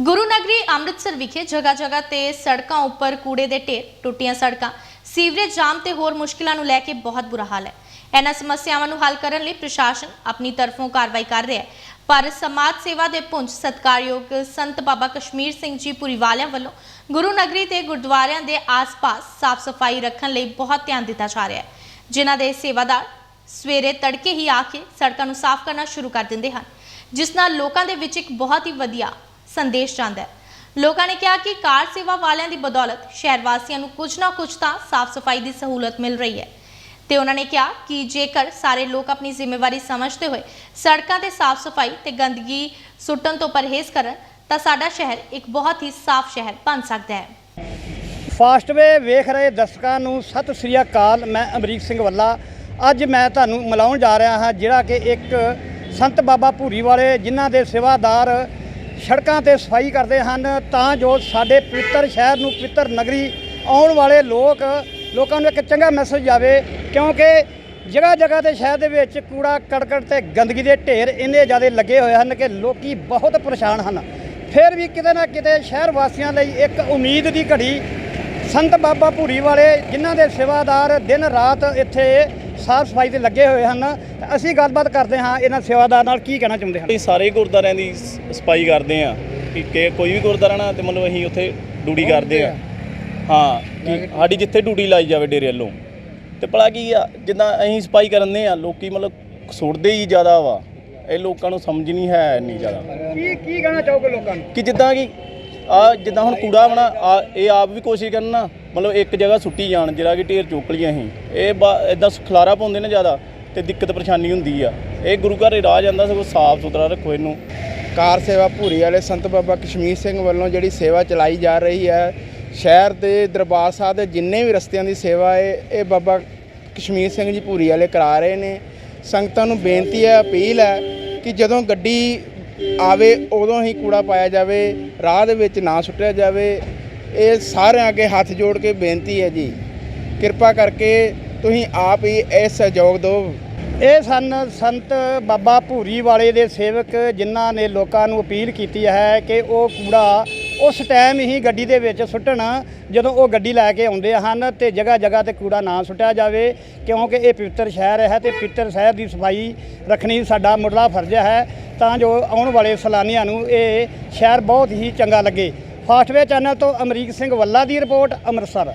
ਗੁਰੂ ਨਗਰੀ ਅੰਮ੍ਰਿਤਸਰ ਵਿਖੇ ਜਗ੍ਹਾ ਜਗ੍ਹਾ ਤੇ ਸੜਕਾਂ ਉੱਪਰ ਕੂੜੇ ਦੇ ਢੇਰ ਟੁੱਟੀਆਂ ਸੜਕਾਂ। ਸੀਵਰੇਜ ਜਾਮ ਤੇ ਹੋਰ ਮੁਸ਼ਕਿਲਾਂ ਨੂੰ ਲੈ ਕੇ ਬਹੁਤ ਬੁਰਾ ਹਾਲ ਹੈ। ਇਹਨਾਂ ਸਮੱਸਿਆਵਾਂ ਨੂੰ ਹੱਲ ਕਰਨ ਲਈ ਪ੍ਰਸ਼ਾਸਨ ਆਪਣੀ ਤਰਫੋਂ ਕਾਰਵਾਈ ਕਰ ਰਿਹਾ ਹੈ। ਪਰ ਸਮਾਜ ਸੇਵਾ ਦੇ ਪੁੰਜ ਸਤਕਾਰਯੋਗ ਸੰਤ ਬਾਬਾ ਕਸ਼ਮੀਰ ਸਿੰਘ ਜੀ ਪੁਰੀ ਵਾਲਿਆਂ ਵੱਲੋਂ ਗੁਰੂ ਨਗਰੀ ਤੇ ਗੁਰਦੁਆਰਿਆਂ ਦੇ ਆਸ-ਪਾਸ ਸਾਫ਼ ਸਫ਼ਾਈ ਰੱਖਣ ਲਈ ਬਹੁਤ ਧਿਆਨ ਦਿੱਤਾ ਜਾ ਰਿਹਾ ਹੈ। ਜਿਨ੍ਹਾਂ ਦੇ ਸੇਵਾਦਾਰ ਸਵੇਰੇ ਤੜਕੇ ਹੀ ਆ ਕੇ ਸੜਕਾਂ ਨੂੰ ਸਾਫ਼ ਕਰਨਾ ਸ਼ੁਰੂ ਕਰ ਦਿੰਦੇ ਹਨ। ਜਿਸ ਨਾਲ ਲੋਕਾਂ ਦੇ ਵਿੱਚ ਇੱਕ ਬਹੁਤ ਹੀ ਵਧੀਆ ਸੰਦੇਸ਼ ਜਾਂਦਾ ਹੈ। ਲੋਕਾਂ ਨੇ ਕਿਹਾ ਕਿ ਕਾਰ ਸੇਵਾ ਵਾਲਿਆਂ ਦੀ ਬਦੌਲਤ ਸ਼ਹਿਰ ਵਾਸੀਆਂ ਨੂੰ ਕੁਝ ਨਾ ਕੁਝ ਤਾਂ ਸਾਫ਼ ਸਫ਼ਾਈ ਦੀ ਸਹੂਲਤ ਮਿਲ ਰਹੀ ਹੈ। ਤੇ ਉਹਨਾਂ ਨੇ ਕਿਹਾ ਕਿ ਜੇਕਰ ਸਾਰੇ ਲੋਕ ਆਪਣੀ ਜ਼ਿੰਮੇਵਾਰੀ ਸਮਝਦੇ ਹੋਏ ਸੜਕਾਂ ਤੇ ਸਾਫ਼ ਸਫ਼ਾਈ ਤੇ ਗੰਦਗੀ ਸੁੱਟਣ ਤੋਂ ਪਰਹੇਜ਼ ਕਰਨ, ਤਾਂ ਸਾਡਾ ਸ਼ਹਿਰ ਇੱਕ ਬਹੁਤ ਹੀ ਸਾਫ਼ ਸ਼ਹਿਰ ਬਣ ਸਕਦਾ ਹੈ। ਫਾਸਟਵੇ ਵੇਖ ਰਹੇ ਦਰਸ਼ਕਾਂ ਨੂੰ ਸਤਿ ਸ੍ਰੀ ਅਕਾਲ। ਮੈਂ ਅਮਰੀਕ ਸਿੰਘ ਵੱਲਾ। ਅੱਜ ਮੈਂ ਤੁਹਾਨੂੰ ਮਿਲਾਉਣ ਜਾ ਰਿਹਾ ਹਾਂ, ਜਿਹੜਾ ਕਿ ਇੱਕ ਸੰਤ ਬਾਬਾ ਭੂਰੀ ਵਾਲੇ, ਜਿਨ੍ਹਾਂ ਦੇ ਸੇਵਾਦਾਰ ਸੜਕਾਂ ਤੇ ਸਫ਼ਾਈ ਕਰਦੇ ਹਨ, ਤਾਂ ਜੋ ਸਾਡੇ ਪਵਿੱਤਰ ਸ਼ਹਿਰ ਨੂੰ ਪਵਿੱਤਰ ਨਗਰੀ ਆਉਣ ਵਾਲੇ ਲੋਕ, ਲੋਕਾਂ ਨੂੰ ਇੱਕ ਚੰਗਾ ਮੈਸੇਜ ਜਾਵੇ, ਕਿਉਂਕਿ ਜਗ੍ਹਾ ਜਗ੍ਹਾ ਤੇ ਸ਼ਹਿਰ ਦੇ ਵਿੱਚ ਕੂੜਾ, ਕੜਕੜ ਤੇ ਗੰਦਗੀ ਦੇ ਢੇਰ ਇੰਨੇ ਜ਼ਿਆਦਾ ਲੱਗੇ ਹੋਏ ਹਨ ਕਿ ਲੋਕੀ ਬਹੁਤ ਪਰੇਸ਼ਾਨ ਹਨ। ਫਿਰ ਵੀ ਕਿਤੇ ਨਾ ਕਿਤੇ ਸ਼ਹਿਰ ਵਾਸੀਆਂ ਲਈ ਇੱਕ ਉਮੀਦ ਦੀ ਘੜੀ ਸੰਤ ਬਾਬਾ ਭੂਰੀ ਵਾਲੇ, ਜਿਨ੍ਹਾਂ ਦੇ ਸੇਵਾਦਾਰ ਦਿਨ ਰਾਤ ਇੱਥੇ ਸਾਫ਼ ਸਫ਼ਾਈ ਤੇ ਲੱਗੇ ਹੋਏ ਹਨ ਤੇ ਅਸੀਂ ਗੱਲਬਾਤ ਕਰਦੇ ਹਾਂ ਇਹਨਾਂ ਸੇਵਾਦਾਰ ਨਾਲ ਕੀ ਕਹਿਣਾ ਚਾਹੁੰਦੇ ਹਨ? ਅਸੀਂ ਸਾਰੇ ਗੁਰਦੁਆਰਿਆਂ ਦੀ ਸਫ਼ਾਈ ਕਰਦੇ ਆ ਕਿ ਕੋਈ ਵੀ ਗੁਰਦੁਆਰਾ ਨਾ ਤੇ ਮਤਲਬ ਅਸੀਂ ਉੱਥੇ ਡਿਊਟੀ ਕਰਦੇ ਆ। ਹਾਂ ਕਿ ਸਾਡੀ ਜਿੱਥੇ ਡਿਊਟੀ ਲਾਈ ਜਾਵੇ ਡੇਰੇ ਵੱਲੋਂ। ਤੇ ਭਲਾ ਕੀ ਆ ਜਿੱਦਾਂ ਅਸੀਂ ਸਫ਼ਾਈ ਕਰਨਦੇ ਆ ਲੋਕੀ ਮਤਲਬ ਸੁੱਟਦੇ ਹੀ ਜ਼ਿਆਦਾ ਵਾ। ਇਹ ਲੋਕਾਂ ਨੂੰ ਸਮਝ ਨਹੀਂ ਹੈ ਇੰਨੀ ਜ਼ਿਆਦਾ। ਕੀ ਕੀ ਕਹਿਣਾ ਚਾਹੋਗੇ ਲੋਕਾਂ ਨੂੰ? ਕਿ ਜਿੱਦਾਂ ਕਿ ਆ ਜਿੱਦਾਂ ਹੁਣ ਕੂੜਾ ਬਣਾ ਇਹ ਆਪ ਵੀ ਕੋਸ਼ਿਸ਼ ਕਰਨ ਨਾ ਮਤਲਬ ਇੱਕ ਜਗ੍ਹਾ ਸੁੱਟੀ ਜਾਣ, ਜਿਹੜਾ ਕਿ ਢੇਰ ਚੁੱਕ ਲਈਏ ਅਸੀਂ ਇਹ ਇਦਾਂ ਖਲਾਰਾ ਪਾਉਂਦੇ ਨੇ ਜ਼ਿਆਦਾ ਤੇ ਦਿੱਕਤ ਪਰੇਸ਼ਾਨੀ ਹੁੰਦੀ ਆ। ਇਹ ਗੁਰੂ ਘਰ ਰਾਹ ਜਾਂਦਾ, ਸਗੋਂ ਸਾਫ਼ ਸੁਥਰਾ ਰੱਖੋ ਇਹਨੂੰ। ਕਾਰ ਸੇਵਾ ਭੂਰੀ ਵਾਲੇ ਸੰਤ ਬਾਬਾ ਕਸ਼ਮੀਰ ਸਿੰਘ ਵੱਲੋਂ ਜਿਹੜੀ ਸੇਵਾ ਚਲਾਈ ਜਾ ਰਹੀ ਹੈ, ਸ਼ਹਿਰ ਦੇ ਦਰਬਾਰ ਸਾਹਿਬ ਦੇ ਜਿੰਨੇ ਵੀ ਰਸਤਿਆਂ ਦੀ ਸੇਵਾ ਹੈ, ਇਹ ਬਾਬਾ ਕਸ਼ਮੀਰ ਸਿੰਘ ਜੀ ਭੂਰੀ ਵਾਲੇ ਕਰਾ ਰਹੇ ਨੇ। ਸੰਗਤਾਂ ਨੂੰ ਬੇਨਤੀ ਹੈ, ਅਪੀਲ ਹੈ ਕਿ ਜਦੋਂ ਗੱਡੀ ਆਵੇ, ਉਦੋਂ ਹੀ ਕੂੜਾ ਪਾਇਆ ਜਾਵੇ, ਰਾਹ ਦੇ ਵਿੱਚ ਨਾ ਸੁੱਟਿਆ ਜਾਵੇ। ਇਹ ਸਾਰਿਆਂ ਅੱਗੇ ਹੱਥ ਜੋੜ ਕੇ ਬੇਨਤੀ ਹੈ ਜੀ। ਕਿਰਪਾ ਕਰਕੇ ਤੁਸੀਂ ਆਪ ਹੀ ਇਹ ਸਹਿਯੋਗ ਦਿਓ। ਇਹ ਸਨ ਸੰਤ ਬਾਬਾ ਭੂਰੀ ਵਾਲੇ ਦੇ ਸੇਵਕ ਜਿਨ੍ਹਾਂ ਨੇ ਲੋਕਾਂ ਨੂੰ ਅਪੀਲ ਕੀਤੀ ਹੈ ਕਿ ਉਹ ਕੂੜਾ ਉਸ ਟਾਈਮ ਹੀ ਗੱਡੀ ਦੇ ਵਿੱਚ ਸੁੱਟਣ, ਜਦੋਂ ਉਹ ਗੱਡੀ ਲੈ ਕੇ ਆਉਂਦੇ ਹਨ ਤੇ ਜਗ੍ਹਾ ਜਗ੍ਹਾ ਤੇ ਕੂੜਾ ਨਾ ਸੁੱਟਿਆ ਜਾਵੇ, ਕਿਉਂਕਿ ਇਹ ਪਵਿੱਤਰ ਸ਼ਹਿਰ ਹੈ ਤੇ ਪਵਿੱਤਰ ਸ਼ਹਿਰ ਦੀ ਸਫ਼ਾਈ ਰੱਖਣੀ ਸਾਡਾ ਮੁੱਢਲਾ ਫਰਜ਼ ਹੈ। ਤਾਂ ਜੋ ਆਉਣ ਵਾਲੇ ਸੈਲਾਨੀਆਂ ਨੂੰ ਇਹ ਸ਼ਹਿਰ ਬਹੁਤ ਹੀ ਚੰਗਾ ਲੱਗੇ। ਫਾਸਟਵੇ ਚੈਨਲ ਤੋਂ ਅਮਰੀਕ ਸਿੰਘ ਵੱਲਾ ਦੀ ਰਿਪੋਰਟ ਅੰਮ੍ਰਿਤਸਰ।